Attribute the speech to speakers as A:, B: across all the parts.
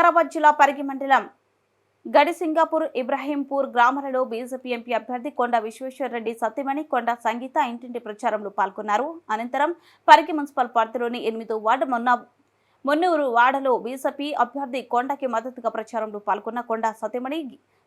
A: వికారాబాద్ జిల్లా పరిగి మండలం గడిసింగాపూర్ ఇబ్రాహీంపూర్ గ్రామాలలో బీజేపీ ఎంపీ అభ్యర్థి కొండ విశ్వేశ్వరరెడ్డి సత్యమణి కొండ సంగీత ఇంటింటి ప్రచారంలో పాల్గొన్నారు. అనంతరం పరిగి మున్సిపల్ పరిధిలోని ఎనిమిదో వార్డు మొన్న మొన్నూరు వాడలో బీజేపీ అభ్యర్థి కొండకి మద్దతుగా ప్రచారంలో పాల్గొన్న కొండ సత్యమణి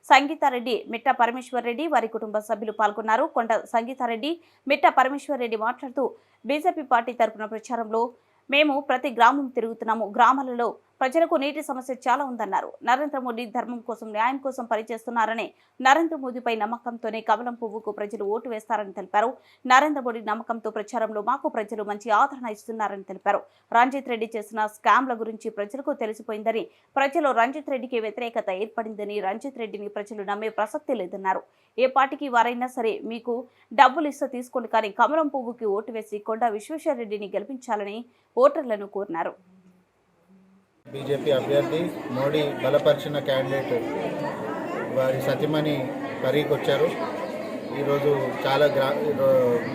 A: సంగీతారెడ్డి మిట్ట పరమేశ్వరరెడ్డి వారి కుటుంబ సభ్యులు పాల్గొన్నారు. కొండ సంగీతారెడ్డి మిట్ట పరమేశ్వరరెడ్డి మాట్లాడుతూ బీజేపీ పార్టీ తరపున ప్రచారంలో మేము ప్రతి గ్రామం తిరుగుతున్నాము. గ్రామాలలో ప్రజలకు నీటి సమస్య చాలా ఉందన్నారు. నరేంద్ర మోడీ ధర్మం కోసం న్యాయం కోసం పనిచేస్తున్నారని నరేంద్ర మోదీపై నమ్మకంతోనే కమలం పువ్వుకు ప్రజలు ఓటు వేస్తారని తెలిపారు. నరేంద్ర మోడీ నమ్మకంతో ప్రచారంలో మాకు ప్రజలు మంచి ఆదరణ ఇస్తున్నారని తెలిపారు. రంజిత్ రెడ్డి చేసిన స్కామ్ల గురించి ప్రజలకు తెలిసిపోయిందని ప్రజలు రంజిత్ రెడ్డికి వ్యతిరేకత ఏర్పడిందని రంజిత్ రెడ్డిని ప్రజలు నమ్మే ప్రసక్తి లేదన్నారు. ఏ పార్టీకి వారైనా సరే మీకు డబ్బులు ఇస్తే తీసుకోండి కానీ కమలం పువ్వుకి ఓటు వేసి కొండ విశ్వేశ్వరరెడ్డిని గెలిపించాలని ఓటర్లను కోరినారు.
B: బీజేపీ అభ్యర్థి మోడీ బలపరిచిన క్యాండిడేట్ వారి సతీమణి పరీకి వచ్చారు ఈరోజు చాలా గ్రా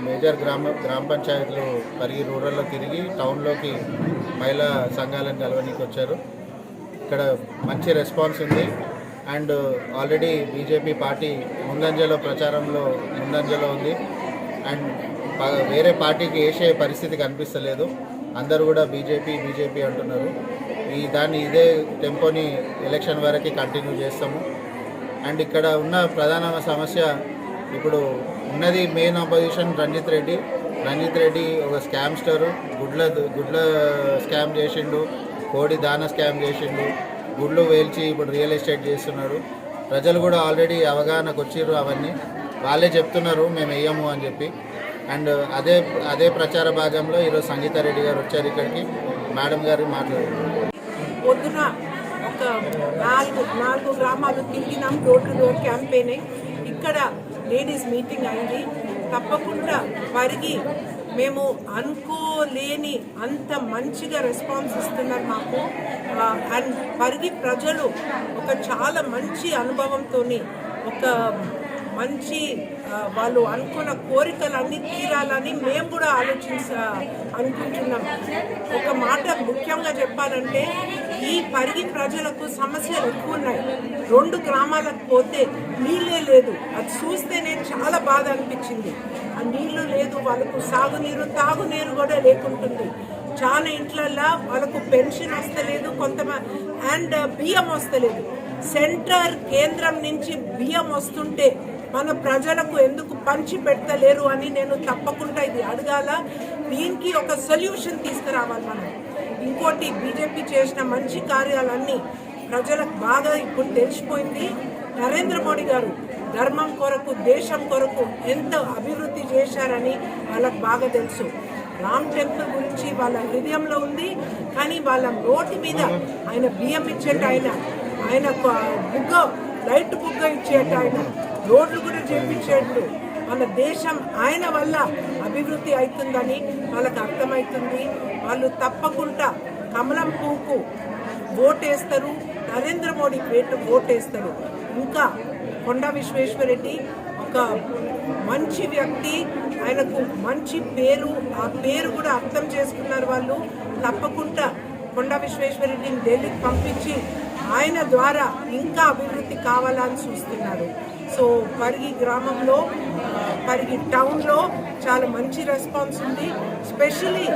B: మేజర్ గ్రామ గ్రామ పంచాయతీలు పరిగి రూరల్లో తిరిగి టౌన్లోకి మహిళా సంఘాలను కలవనీకి వచ్చారు ఇక్కడ మంచి రెస్పాన్స్ ఉంది. అండ్ ఆల్రెడీ బీజేపీ పార్టీ ముందంజలో ప్రచారంలో ముందంజలో ఉంది. అండ్ వేరే పార్టీకి వేసే పరిస్థితి కనిపిస్తలేదు. అందరూ కూడా బీజేపీ బీజేపీ అంటున్నారు. ఈ దాన్ని ఇదే టెంపోని ఎలక్షన్ వరకు కంటిన్యూ చేస్తాము. అండ్ ఇక్కడ ఉన్న ప్రధాన సమస్య ఇప్పుడు ఉన్నది మెయిన్ అపోజిషన్ రంజిత్ రెడ్డి. రంజిత్ రెడ్డి ఒక స్కామ్స్టరు గుడ్ల గుడ్ల స్కామ్ చేసిండు కోడి దాన స్కామ్ చేసిండు గుడ్లు వేల్చి ఇప్పుడు రియల్ ఎస్టేట్ చేస్తున్నాడు. ప్రజలు కూడా ఆల్రెడీ అవగాహనకు వచ్చిర్రు అవన్నీ. వాళ్ళే చెప్తున్నారు మేము వేయము అని చెప్పి. అండ్ అదే అదే ప్రచార భాగంలో ఈరోజు సంగీతారెడ్డి గారు వచ్చారు ఇక్కడికి. మేడం గారు మాట్లాడారు.
C: పొద్దున ఒక నాలుగు నాలుగు గ్రామాలు తిరిగినాం డోర్ టు డోర్ క్యాంపెయిన్ ఇక్కడ లేడీస్ మీటింగ్ అయింది. తప్పకుండా పరిగి మేము అనుకోలేని అంత మంచిగా రెస్పాన్స్ ఇస్తున్నారు మాకు. అండ్ పరిగి ప్రజలు ఒక చాలా మంచి అనుభవంతో ఒక మంచి వాళ్ళు అనుకున్న కోరికలన్నీ తీరాలని మేము కూడా ఆలోచించ అనుకుంటున్నాం. ఒక మాట ముఖ్యంగా చెప్పాలంటే ఈ పరిగి ప్రజలకు సమస్యలు ఎక్కువ ఉన్నాయి. రెండు గ్రామాలకు పోతే నీళ్ళే లేదు. అది చూస్తేనే చాలా బాధ అనిపించింది. ఆ నీళ్ళు లేదు వాళ్ళకు సాగునీరు తాగునీరు కూడా లేకుంటుంది. చాలా ఇంట్లల్లో వాళ్ళకు పెన్షన్ వస్తలేదు కొంతమంది అండ్ బియ్యం వస్తలేదు. సెంటర్ కేంద్రం నుంచి బియ్యం వస్తుంటే మన ప్రజలకు ఎందుకు పంచి పెడతలేరు అని నేను తప్పకుండా ఇది అడగాల. దీనికి ఒక సొల్యూషన్ తీసుకురావాలి మనం. ఇంకోటి బీజేపీ చేసిన మంచి కార్యాలన్నీ ప్రజలకు బాగా ఇప్పుడు తెలిసిపోయింది. నరేంద్ర మోడీ గారు ధర్మం కొరకు దేశం కొరకు ఎంత అభివృద్ధి చేశారని వాళ్ళకు బాగా తెలుసు. రామ్ టెంపుల్ గురించి వాళ్ళ హృదయంలో ఉంది కానీ వాళ్ళ నోటి మీద ఆయన బియ్యం ఇచ్చేట ఆయన. ఆయన బుగ్గ లైట్ బుగ్గ ఇచ్చేట ఆయన. రోడ్లు కూడా చేపించేట్లు. మన దేశం ఆయన వల్ల అభివృద్ధి అవుతుందని వాళ్ళకి అర్థమవుతుంది. వాళ్ళు తప్పకుండా కమలం పువ్వుకు ఓటేస్తారు. నరేంద్ర మోడీ పేరు ఓటేస్తారు. ఇంకా కొండ విశ్వేశ్వరరెడ్డి ఒక మంచి వ్యక్తి. ఆయనకు మంచి పేరు. ఆ పేరు కూడా అర్థం చేసుకున్నారు వాళ్ళు. తప్పకుండా కొండ విశ్వేశ్వరరెడ్డిని ఢిల్లీకి పంపించి ఆయన ద్వారా ఇంకా అభివృద్ధి కావాలని చూస్తున్నారు. సో పరిగి గ్రామంలో పరిగి టౌన్లో చాలా మంచి రెస్పాన్స్ ఉంది స్పెషలీ